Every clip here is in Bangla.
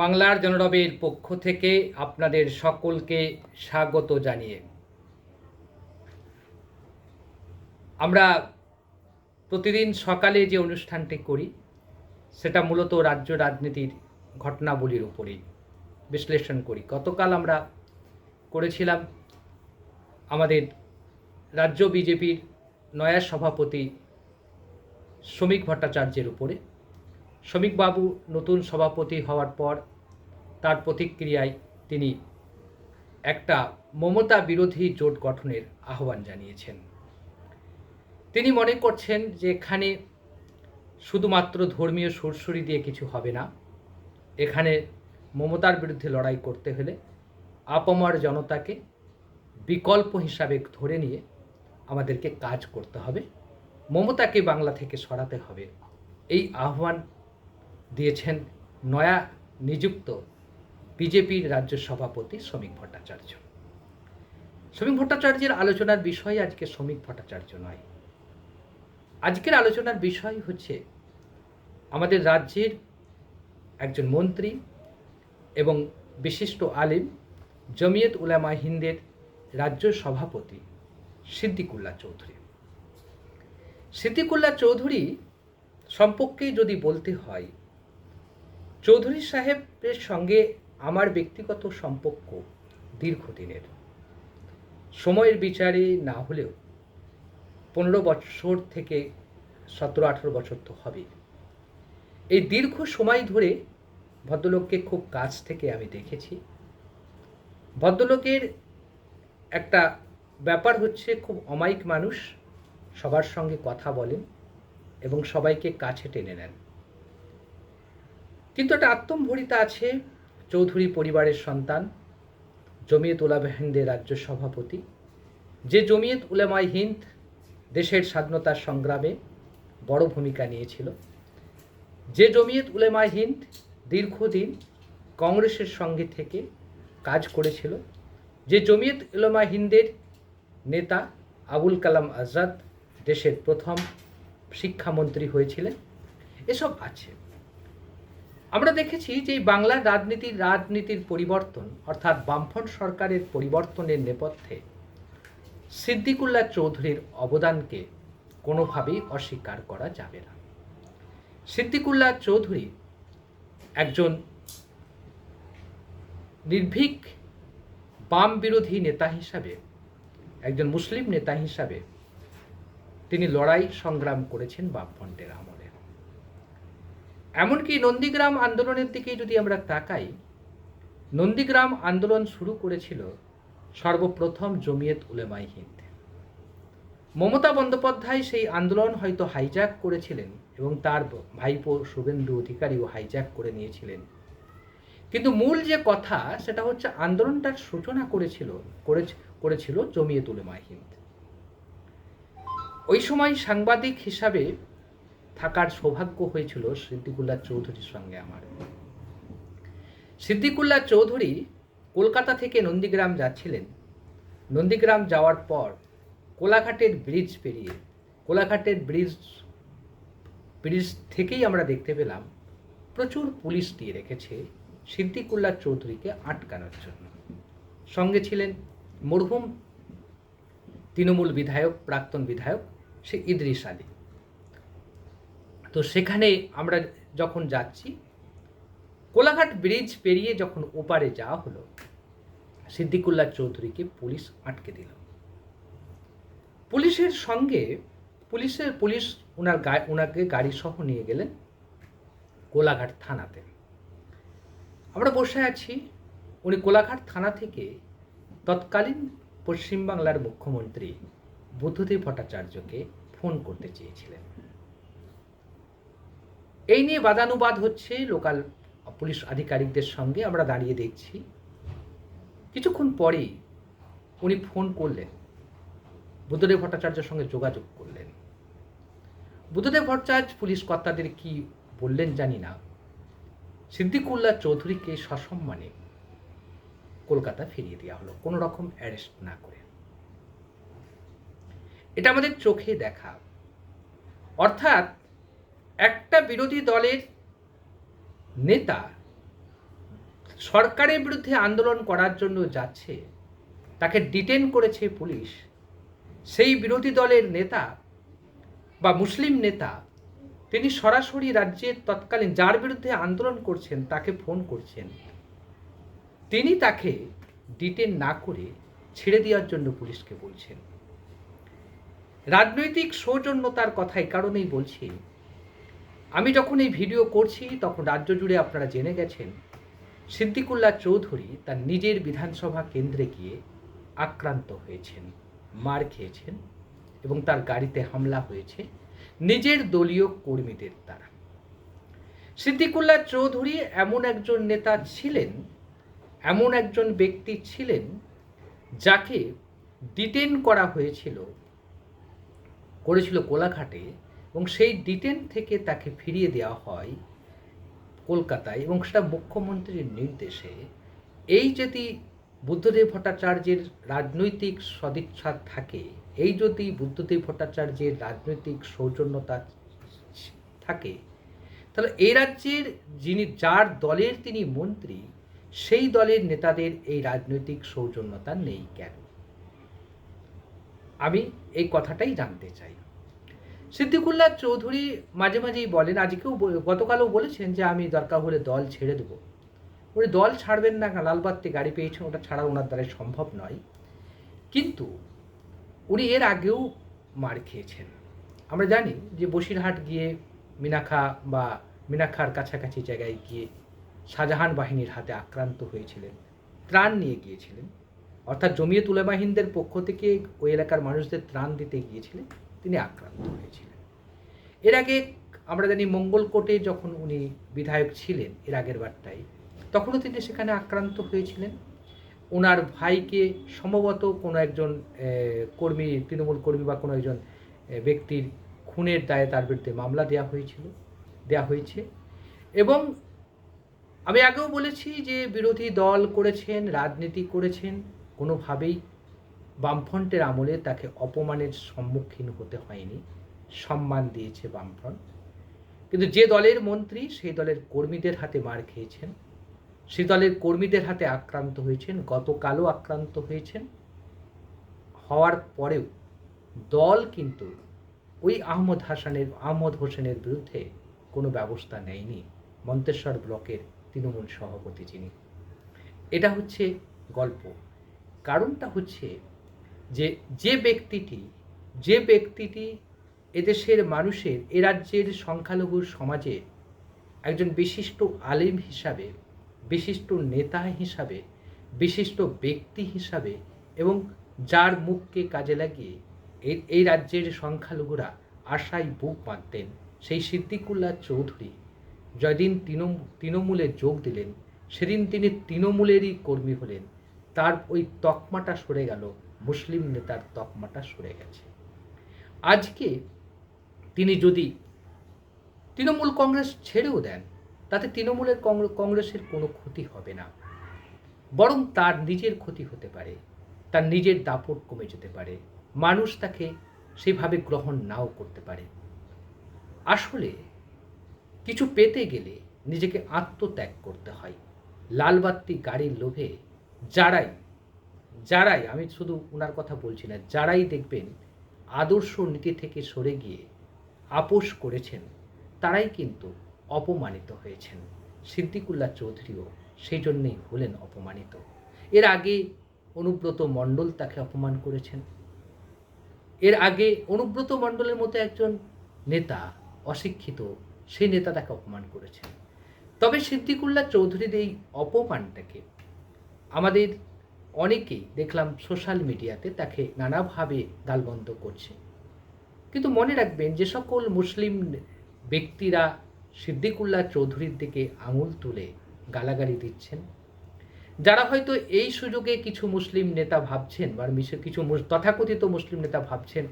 বাংলার জনরবের পক্ষ থেকে আপনাদের সকলকে স্বাগত জানিয়ে। আমরা প্রতিদিন সকালে যে অনুষ্ঠানটি করি, সেটা মূলত রাজ্য রাজনীতির ঘটনাবলীর উপরেই বিশ্লেষণ করি। গতকাল আমরা করেছিলাম আমাদের রাজ্য বিজেপির নয়া সভাপতি শ্রমিক ভট্টাচার্যের উপরে। শ্রমিকবাবু নতুন সভাপতি হওয়ার পর তার প্রতিক্রিয়ায় তিনি একটা মমতা বিরোধী জোট গঠনের আহ্বান জানিয়েছেন। তিনি মনে করছেন যে এখানে শুধুমাত্র ধর্মীয় সুরসুরি দিয়ে কিছু হবে না। এখানে মমতার বিরুদ্ধে লড়াই করতে হলে আপামর জনতাকে বিকল্প হিসাবে ধরে নিয়ে আমাদেরকে কাজ করতে হবে। মমতাকে বাংলা থেকে সরাতে হবে। এই আহ্বান দিয়েছেন নয়া নিযুক্ত বিজেপির রাজ্য সভাপতি শ্রমিক ভট্টাচার্য। শ্রমিক ভট্টাচার্যের আলোচনার বিষয় আজকে শ্রমিক ভট্টাচার্য নয়। আজকের আলোচনার বিষয় হচ্ছে আমাদের রাজ্যের একজন মন্ত্রী এবং বিশিষ্ট আলিম জমিয়ত উলামা হিন্দের রাজ্য সভাপতি সিদ্দিকুল্লা চৌধুরী। সিদ্দিকুল্লা চৌধুরী সম্পর্কে যদি বলতে হয় চৌধুরী সাহেবের সঙ্গে আমার ব্যক্তিগত সম্পর্ক দীর্ঘদিনের। সময়ের বিচারে না হলেও পনেরো বছর থেকে সতেরো আঠেরো বছর তো হবে এই দীর্ঘ সময় ধরে ভদ্রলোককে খুব কাছ থেকে আমি দেখেছি। ভদ্রলোকের একটা ব্যাপার হচ্ছে, খুব অমায়িক মানুষ সবার সঙ্গে কথা বলেন এবং সবাইকে কাছে টেনে নেন। কিন্তু একটা আত্মম্ভরিতা আছে চৌধুরী পরিবারের সন্তান, জমিয়ত উলামা হিন্দের রাজ্য সভাপতি। যে জমিয়ত উলামাই হিন্দ দেশের স্বাধীনতার সংগ্রামে বড় ভূমিকা নিয়েছিল। যে জমিয়ত উলেমাই হিন্দ দীর্ঘদিন কংগ্রেসের সঙ্গে থেকে কাজ করেছিল। যে জমিয়ত উলেমা হিন্দের নেতা আবুল কালাম আজাদ দেশের প্রথম শিক্ষামন্ত্রী হয়েছিলেন। এসব আছে। আমরা দেখেছি যে বাংলার রাজনীতির রাজনীতির পরিবর্তন, অর্থাৎ বামফ্রন্ট সরকারের পরিবর্তনের নেপথ্যে সিদ্দিকুল্লাহ চৌধুরীর অবদানকে কোনোভাবেই অস্বীকার করা যাবে না। সিদ্দিকুল্লাহ চৌধুরী একজন নির্ভীক বাম বিরোধী নেতা হিসাবে, একজন মুসলিম নেতা হিসাবে তিনি লড়াই সংগ্রাম করেছেন বামফ্রন্টের আমলে। এমনকি নন্দীগ্রাম আন্দোলনের দিকে যদি আমরা তাকাই, নন্দীগ্রাম আন্দোলন শুরু করেছিল সর্বপ্রথম জমিয়ত উলেমাই হিন্দ। মমতা বন্দ্যোপাধ্যায় সেই আন্দোলন হয়তো হাইজ্যাক করেছিলেন এবং তার ভাইপো শুভেন্দু অধিকারীও হাইজ্যাক করে নিয়েছিলেন। কিন্তু মূল যে কথা, সেটা হচ্ছে আন্দোলনটার সূচনা করেছিল করেছিল জমিয়ত উলেমাই হিন্দ। ওই সময় সাংবাদিক হিসাবে থাকার সৌভাগ্য হয়েছিল সিদ্দিকুল্লাহ চৌধুরীর সঙ্গে আমার। সিদ্দিকুল্লাহ চৌধুরী কলকাতা থেকে নন্দীগ্রাম যাচ্ছিলেন। নন্দীগ্রাম যাওয়ার পর কোলাঘাটের ব্রিজ পেরিয়ে, কোলাঘাটের ব্রিজ ব্রিজ থেকেই আমরা দেখতে পেলাম, প্রচুর পুলিশ দিয়ে রেখেছে সিদ্দিকুল্লাহ চৌধুরীকে আটকানোর জন্য। সঙ্গে ছিলেন মরহুম তৃণমূল বিধায়ক, প্রাক্তন বিধায়ক, সে ইদ্রিস আলী। তো সেখানে আমরা যখন যাচ্ছি, কোলাঘাট ব্রিজ পেরিয়ে যখন ওপারে যাওয়া হলো, সিদ্দিকুল্লাহ চৌধুরীকে পুলিশ আটকে দিল। পুলিশের সঙ্গে পুলিশের, পুলিশ ওনার ওনাকে গাড়ি সহ নিয়ে গেলেন কোলাঘাট থানাতে। আমরা বসে আছি, উনি কোলাঘাট থানা থেকে তৎকালীন পশ্চিমবাংলার মুখ্যমন্ত্রী বুদ্ধদেব ভট্টাচার্যকে ফোন করতে চেয়েছিলেন। এই নিয়ে বাদানুবাদ হচ্ছে লোকাল পুলিশ আধিকারিকদের সঙ্গে আমরা দাঁড়িয়ে দেখছি। কিছুক্ষণ পরেই উনি ফোন করলেন। বুদ্ধদেব ভট্টাচার্যের সঙ্গে যোগাযোগ করলেন। বুদ্ধদেব ভট্টাচার্য পুলিশ কর্তাদের কি বললেন জানি না। সিদ্দিকুল্লাহ চৌধুরীকে সসম্মানে কলকাতা ফিরিয়ে দেওয়া হলো, কোনো রকম অ্যারেস্ট না করে। এটা আমাদের চোখে দেখা। অর্থাৎ একটা বিরোধী দলের নেতা সরকারের বিরুদ্ধে আন্দোলন করার জন্য যাচ্ছে, তাকে ডিটেন করেছে পুলিশ, সেই বিরোধী দলের নেতা বা মুসলিম নেতা তিনি সরাসরি রাজ্যের তৎকালীন যার বিরুদ্ধে আন্দোলন করছেন, তাকে ফোন করছেন। তিনি তাকে ডিটেন না করে ছেড়ে দেওয়ার জন্য পুলিশকে বলছেন। রাজনৈতিক সৌজন্যতার কথা এই কারণেই বলছি আমি যখন এই ভিডিও করছি, তখন রাজ্য জুড়ে আপনারা জেনে গেছেন, সিদ্দিকুল্লাহ চৌধুরী তার নিজের বিধানসভা কেন্দ্রে গিয়ে আক্রান্ত হয়েছেন, মার খেয়েছেন এবং তার গাড়িতে হামলা হয়েছে নিজের দলীয় কর্মীদের দ্বারা। সিদ্দিকুল্লাহ চৌধুরী এমন একজন নেতা ছিলেন, এমন একজন ব্যক্তি ছিলেন যাকে ডিটেন করা হয়েছিল, করেছিল কোলাঘাটে এবং সেই ডিটেন থেকে তাকে ফিরিয়ে দেওয়া হয় কলকাতায় এবং সেটা মুখ্যমন্ত্রীর নির্দেশে। এই যদি বুদ্ধদেব ভট্টাচার্যের রাজনৈতিক সদিচ্ছা থাকে, এই যদি বুদ্ধদেব ভট্টাচার্যের রাজনৈতিক সৌজন্যতা থাকে, তাহলে এই রাজ্যের যিনি, যার দলের তিনি মন্ত্রী, সেই দলের নেতাদের এই রাজনৈতিক সৌজন্যতা নেই কেন? আমি এই কথাটাই জানতে চাই। সিদ্দিকুল্লাহ চৌধুরী মাঝে মাঝেই বলেন আজকেও গতকালও বলেছেন যে আমি দরকার হলে দল ছেড়ে দেবো। উনি দল ছাড়বেন না লালবাত্তি গাড়ি পেয়েছেন, ওটা ছাড়া ওনার দ্বারা সম্ভব নয়। কিন্তু উনি এর আগেও মার খেয়েছেন। আমরা জানি যে বসিরহাট গিয়ে মিনাখা বা মিনাখার কাছাকাছি জায়গায় গিয়ে শাহজাহান বাহিনীর হাতে আক্রান্ত হয়েছিলেন, ত্রাণ নিয়ে গিয়েছিলেন। অর্থাৎ জমিয়ত উলেমাহিনদের পক্ষ থেকে ওই এলাকার মানুষদের ত্রাণ দিতে গিয়েছিলেন। তিনি আক্রান্ত হয়েছিলেন। এর আগে আমরা জানি মঙ্গলকোটে যখন উনি বিধায়ক ছিলেন, এর আগের বারটায় তখনও তিনি সেখানে আক্রান্ত হয়েছিলেন। ওনার ভাইকে সম্ভবত কোনো একজন কর্মী, তৃণমূল কর্মী বা কোনো একজন ব্যক্তির খুনের দায়ে তার বিরুদ্ধে মামলা দেওয়া হয়েছিল দেওয়া হয়েছে। এবং আমি আগেও বলেছি যে বিরোধী দল করেছেন, রাজনীতি করেছেন, কোনোভাবেই বামফ্রন্টের আমলে তাকে অপমানের সম্মুখীন হতে হয়নি, সম্মান দিয়েছে বামফ্রন্ট। কিন্তু যে দলের মন্ত্রী, সেই দলের কর্মীদের হাতে মার খেয়েছেন। সেই দলের কর্মীদের হাতে আক্রান্ত হয়েছেন, গতকালও আক্রান্ত হয়েছেন। হওয়ার পরেও দল কিন্তু ওই আহমদ হাসানের, আহমদ হোসেনের বিরুদ্ধে কোনো ব্যবস্থা নেয়নি, মন্তেশ্বর ব্লকের তৃণমূল সভাপতি যিনি। এটা হচ্ছে গল্প। কারণটা হচ্ছে যে যে ব্যক্তিটি যে ব্যক্তিটি এদেশের মানুষের, এ রাজ্যের সংখ্যালঘু সমাজে একজন বিশিষ্ট আলিম হিসাবে, বিশিষ্ট নেতা হিসাবে, বিশিষ্ট ব্যক্তি হিসাবে এবং যার মুখকে কাজে লাগিয়ে এই রাজ্যের সংখ্যালঘুরা আশায় বুক বাঁধতেন, সেই সিদ্দিকুল্লাহ চৌধুরী যেদিন তৃণমূলে যোগ দিলেন, সেদিন তিনি তৃণমূলেরই কর্মী হলেন, তার ওই তকমাটা সরে গেল মুসলিম নেতার তকমাটা সরে গেছে। আজকে তিনি যদি তৃণমূল কংগ্রেস ছেড়েও দেন, তাতে তৃণমূলের কংগ্রেসের কোনো ক্ষতি হবে না। বরং তার নিজের ক্ষতি হতে পারে, তার নিজের দাপট কমে যেতে পারে, মানুষ তাকে সেভাবে গ্রহণ নাও করতে পারে। আসলে কিছু পেতে গেলে নিজেকে আত্মত্যাগ করতে হয়। লালবাত্তি গাড়ির লোভে যারাই যারাই, আমি শুধু ওনার কথা বলছি না, যারাই দেখবেন আদর্শ নীতি থেকে সরে গিয়ে আপোষ করেছেন, তারাই কিন্তু অপমানিত হয়েছেন। সিদ্দিকুল্লাহ চৌধুরীও সেই জন্যেই হলেন অপমানিত। এর আগে অনুব্রত মণ্ডল তাকে অপমান করেছেন। এর আগে অনুব্রত মণ্ডলের মতো একজন নেতা অশিক্ষিত, সেই নেতা তাকে অপমান করেছেন। তবে সিদ্দিকুল্লাহ চৌধুরীর এই অপমানটাকে আমাদের অনেকেই দেখলাম সোশ্যাল মিডিয়াতে তাকে নানাভাবে গালবন্ধ করছে। কিন্তু মনে রাখবেন যে সকল মুসলিম ব্যক্তিরা সিদ্দিকুল্লাহ চৌধুরীর দিকে আঙুল তুলে গালাগালি দিচ্ছেন। যারা হয়তো এই সুযোগে কিছু মুসলিম নেতা ভাবছেন বা কিছু তথাকথিত মুসলিম নেতা ভাবছেন,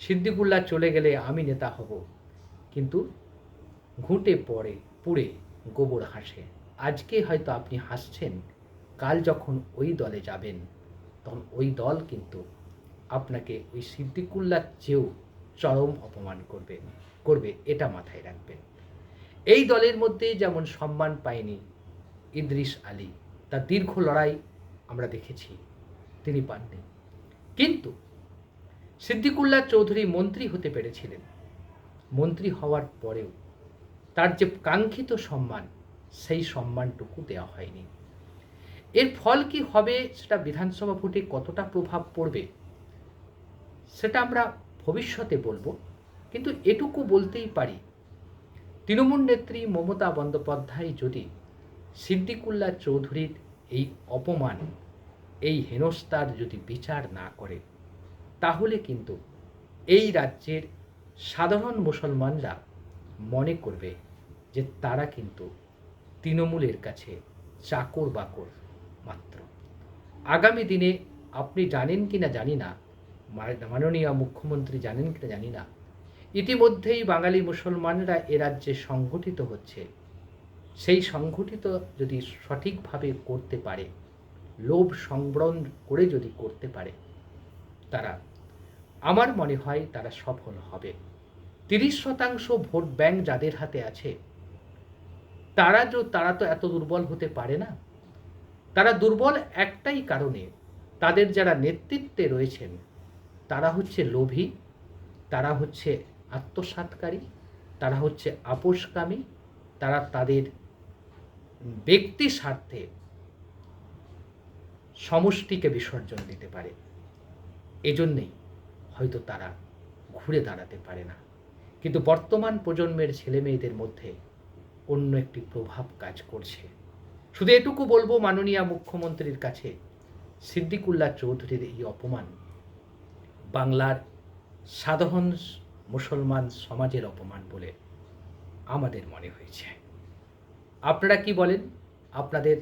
সিদ্দিকুল্লাহ চলে গেলে আমি নেতা হব। কিন্তু ঘুঁটে পড়ে, পুড়ে গোবর হাসে আজকে হয়তো আপনি হাসছেন কাল যখন ওই দলে যাবেন, তখন ওই দল কিন্তু আপনাকে ওই সিদ্দিকুল্লার চেয়েও চরম অপমান করবে করবে, এটা মাথায় রাখবেন। এই দলের মধ্যে যেমন সম্মান পায়নি ইদ্রিস আলী, তার দীর্ঘ লড়াই আমরা দেখেছি, তিনি পাননি। কিন্তু সিদ্দিকুল্লাহ চৌধুরী মন্ত্রী হতে পেরেছিলেন। মন্ত্রী হওয়ার পরেও তার যে কাঙ্ক্ষিত সম্মান, সেই সম্মানটুকু দেওয়া হয়নি। এর ফল কি হবে সেটা বিধানসভা ভোটে কতটা প্রভাব পড়বে সেটা আমরা ভবিষ্যতে বলব। কিন্তু এটুকু বলতেই পারি, তৃণমূল নেত্রী মমতা বন্দ্যোপাধ্যায় যদি সিদ্দিকুল্লাহ চৌধুরীর এই অপমান, এই হেনস্তার যদি বিচার না করে, তাহলে কিন্তু এই রাজ্যের সাধারণ মুসলমানরা মনে করবে যে তারা কিন্তু তৃণমূলের কাছে চাকর বাকর। মাত্র। আগামী দিনে আপনি জানেন কি না জানি না, মাননীয় মুখ্যমন্ত্রী জানেন কি না জানি না, ইতিমধ্যেই বাঙালি মুসলমানরা এ রাজ্যে সংগঠিত হচ্ছে। সেই সংগঠিত যদি সঠিকভাবে করতে পারে, লোভ সংবরণ করে যদি করতে পারে, তারা, আমার মনে হয় তারা সফল হবে। তিরিশ শতাংশ ভোট ব্যাংক যাদের হাতে আছে, তারা যে তারা তো এত দুর্বল হতে পারে না? তারা দুর্বল একটাই কারণে তাদের যারা নেতৃত্বে রয়েছেন, তারা হচ্ছে লোভী, তারা হচ্ছে আত্মসাৎকারী, তারা হচ্ছে আপোষকামী, তারা তাদের ব্যক্তি স্বার্থে সমষ্টিকে বিসর্জন দিতে পারে। এজন্যেই হয়তো তারা ঘুরে দাঁড়াতে পারে না। কিন্তু বর্তমান প্রজন্মের ছেলে মেয়েদের মধ্যে অন্য একটি প্রভাব কাজ করছে। শুধু এটুকু বলব মাননীয় মুখ্যমন্ত্রীর কাছে, সিদ্দিকুল্লাহ চৌধুরীর এই অপমান বাংলার সাধারণ মুসলমান সমাজের অপমান বলে আমাদের মনে হয়েছে। আপনারা কি বলেন? আপনাদের